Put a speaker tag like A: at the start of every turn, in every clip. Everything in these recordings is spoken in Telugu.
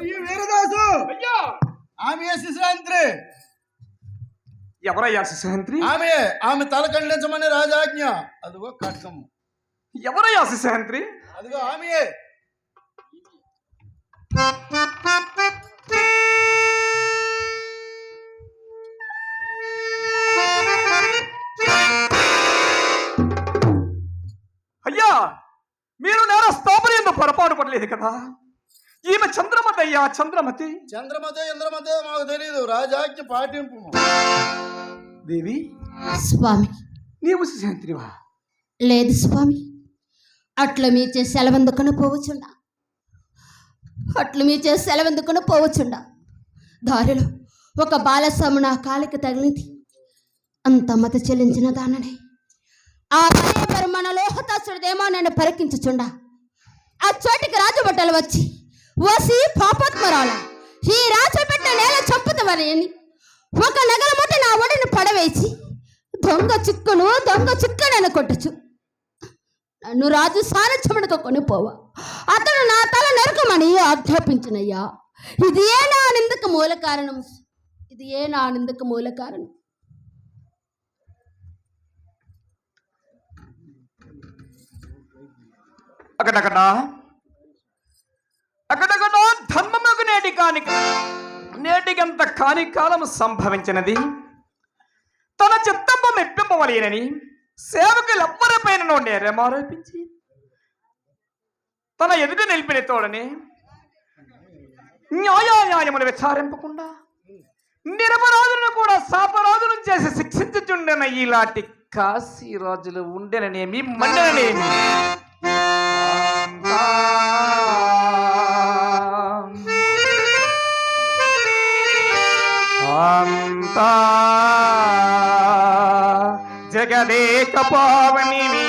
A: వీరదాసు.
B: అయ్యా!
A: ఆమె శిశాంత్రి
B: ఎవరయ్యా శిశయంత్రి
A: ఆమె ఆమె తల ఖండించమని రాజాజ్ఞ. అదిగో ఖడ్గము.
B: ఎవరయ్యా శిశయంత్రి
A: అదిగో ఆమె
B: అయ్యా మీరు నేర స్థాపన పొరపాటు పడలేదు కదా? ఈమె చంద్రమతి. అయ్యా చంద్రమతి
A: చంద్రమతే ఇంద్రమతే మాకు తెలియదు రాజాజ్ఞ పాటింపు.
B: దేవి
C: స్వామి.
B: నీవు శిశయంత్రివా
C: లేదు స్వామి. అట్లా మీచే సెలవెందుకుని పోవచ్చుండా అట్లు మీచే సెలవెందుకుని పోవచ్చుండా దారిలో ఒక బాలస్వామి నా కాలికి తగిలింది. అంత మత చెల్లించిన దాననే. ఆ పనే మరి మన లోహతాసుడిదేమో నన్ను పరికించుచుండా. ఆ చోటికి రాజభట్టలు వచ్చి వసి పాపాత్మరాల. ఈ రాచపెట్ట నేల చంపుతామని ఒక నగల మొట్ట నా ఒడిని పడవేసి దొంగ చిక్కును దొంగ చిక్కనని కొట్టచ్చు నన్ను రాజు సారథ్యమునకు కొనిపోవా. అతడు నా తల నరకమని ఆజ్ఞాపించినయ్యా. ఇది ఏ నా నిందకు మూల కారణం. ఇది ఏ నా నిందకు మూల కారణం.
B: అక్కడక్కడ అక్కడక్కడ ధర్మములకు నేటి కాని నేటికంత కాని కాలము సంభవించినది. తన చిత్తంపు మెప్పింపవలేనని సేవకులెవ్వరిపైన నేరేమారోపించి తన ఎదుట నిలిపిన తోడని న్యాయాన్యాయములు విచారింపకుండా నిరపరాధులను కూడా సాపరాధులను చేసి శిక్షించుచుండెన ఇలాంటి కాశీరాజులు ఉండెననేమి మండననేమి అంతా జగదేక పావనివి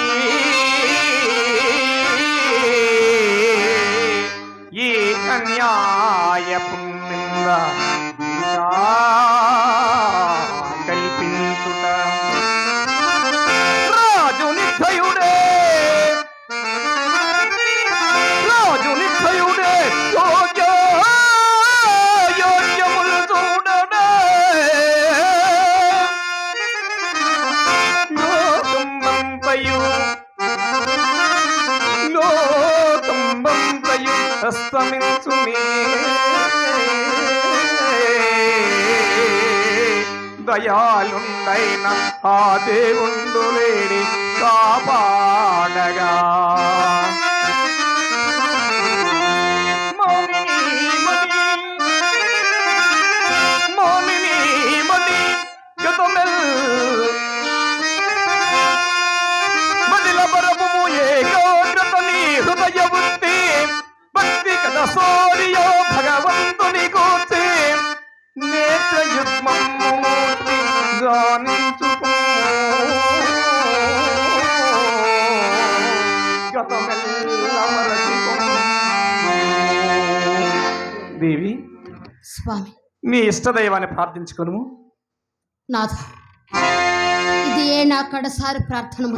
B: ఈ కన్యాయ పుణ్యంగా దయాలుండైన ఆ దేవుండు లేడి కాపాడగా. మౌనిని మది హృదయ వృత్తి భక్తి సోరియో గానించుకో దేవి
C: స్వామి.
B: నీ ఇష్టదైవాన్ని ప్రార్థించుకొను
C: నాథ ఇది ఏ నా కడసారి ప్రార్థనము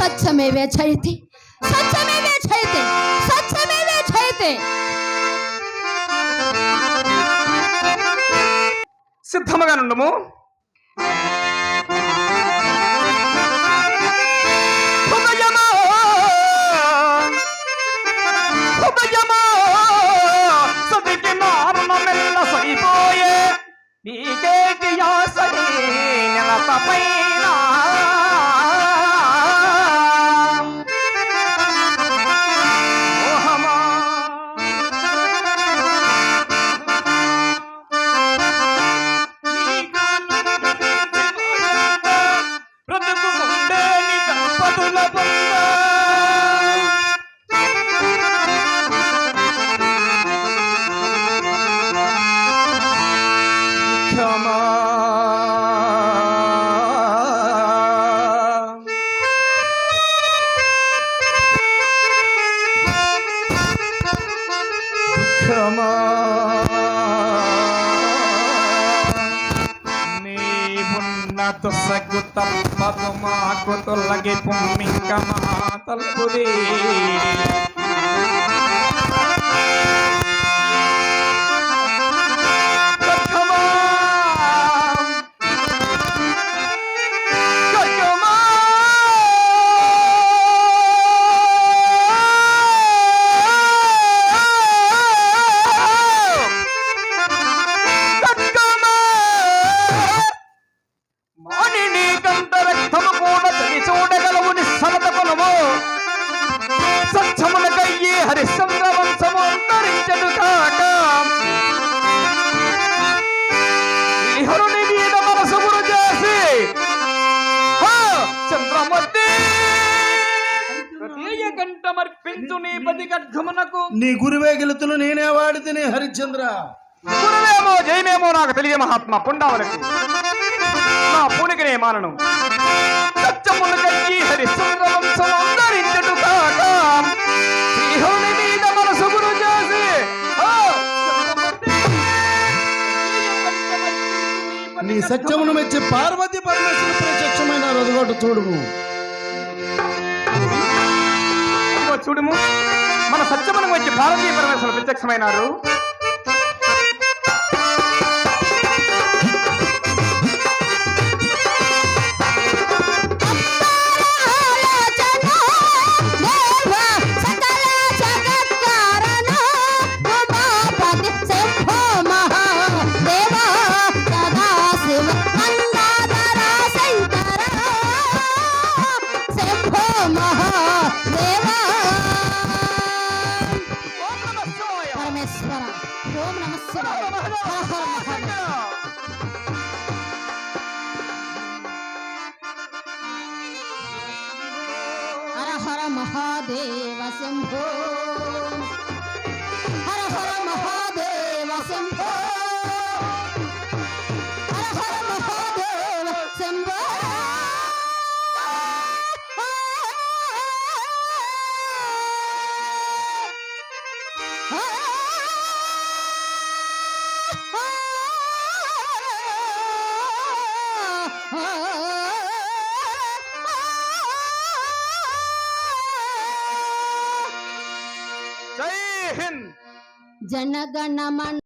C: సత్యమేవే చైతే సత్యమేవే చైతే సత్యమేవే చైతే
B: సిద్ధముగా నుండము హృదయమా హృదయమా సతికి నారుణమెల్ల సరిపోయే సచ్చమా నీవున్న తప్పదు మాకు తొలగి పుమ్మింక మా తలుపుది కంఠమర్పించు నీ పది ఖడ్గమునకు
A: నీ గురువే గెలుతును నేనే వాడితేనే హరిశ్చంద్ర.
B: గురువేమో జయమేమో నాకు తెలియ మహాత్మ పుండావలకు. నా పూనికనే మానను. సత్యమునకయ్యి హరిశ్చంద్ర వంశం అందరించడు కాక. శ్రీహరుని మీద మనసు గురు చేసి ఆ,
A: నీ సత్యమును మెచ్చి పార్వతి పరమేశ్వరు ప్రత్యక్షమైన రొదగొట్టు చూడుము.
B: చూడుము. మన సత్యమనం వచ్చి భారతీయ పరమేశ్వరులు ప్రత్యక్షమైనారు ఓం నమ శివాయ.
C: హర హర మహాదేవ హర హర మహాదేవ శంభో. जय
B: हिंद। जनगण
C: मन